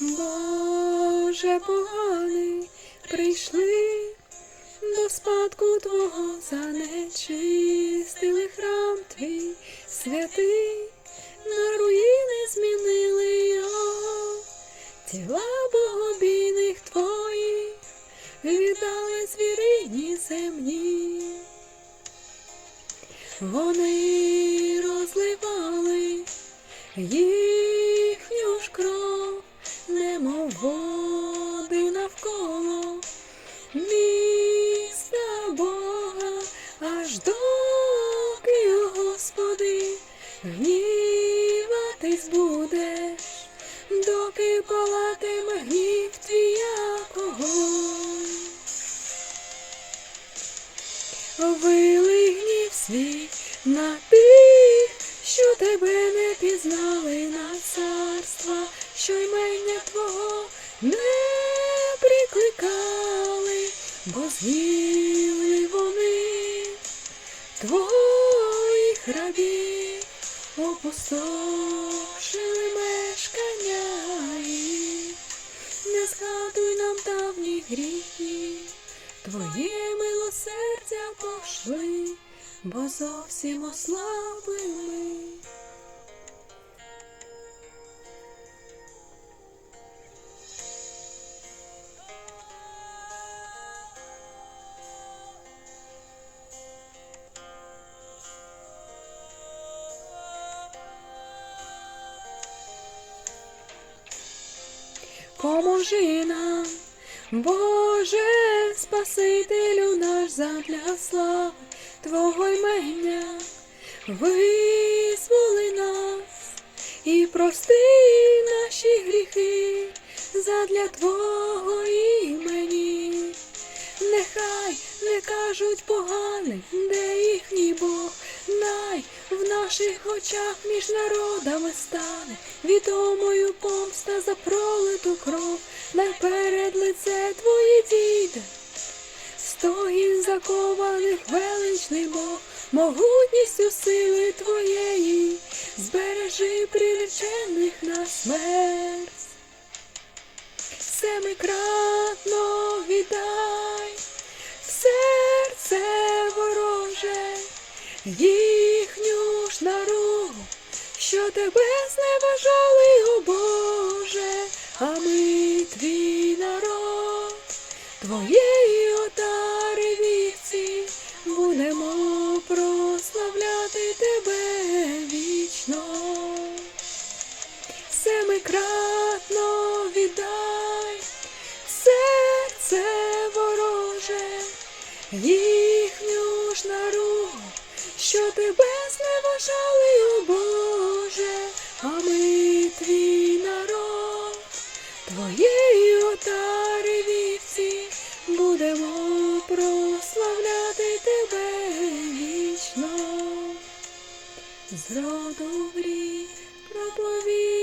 Боже поганий, прийшли до спадку Твого занечистили храм Твій. Святий, на руїни змінили його, тіла богобійних Твоїх віддали звірині земні. Вони розливали їхню доки, о Господи, гніватись будеш, доки палатиме гнів твій. Вилий гнів свій на тих, що тебе не пізнали на царства, що ймення Твого не прикликали, бо вони твоїх рабів, опустошили мешкання їх. Не згадуй нам давні гріхи, Твоє милосердя пошли, бо зовсім ослабли ми. Поможи нам, Боже, Спасителю наш задля слави Твого ймення, визволи нас і прости наші гріхи задля Твого імені. Нехай не кажуть поганих, де їхній Бог, най в наших очах між народами стане відомою помста за пролиту кров, най перед лице Твоє діде. Стоїть закованих величний Бог, могутністю сили Твоєї, збережи приречених на смерть. Семикратно віддай в серце вороже їхню ж наругу, що тебе зневажали, о Боже, а ми твій народ, твоєї отари вівці, будемо прославляти тебе вічно. Семикратно віддай серце вороже, їхню ж наругу, що тебе зневажали, о Боже, а ми твій народ, твоєї отари вівці, будемо прославляти тебе вічно. Зроду роду в рід проповідує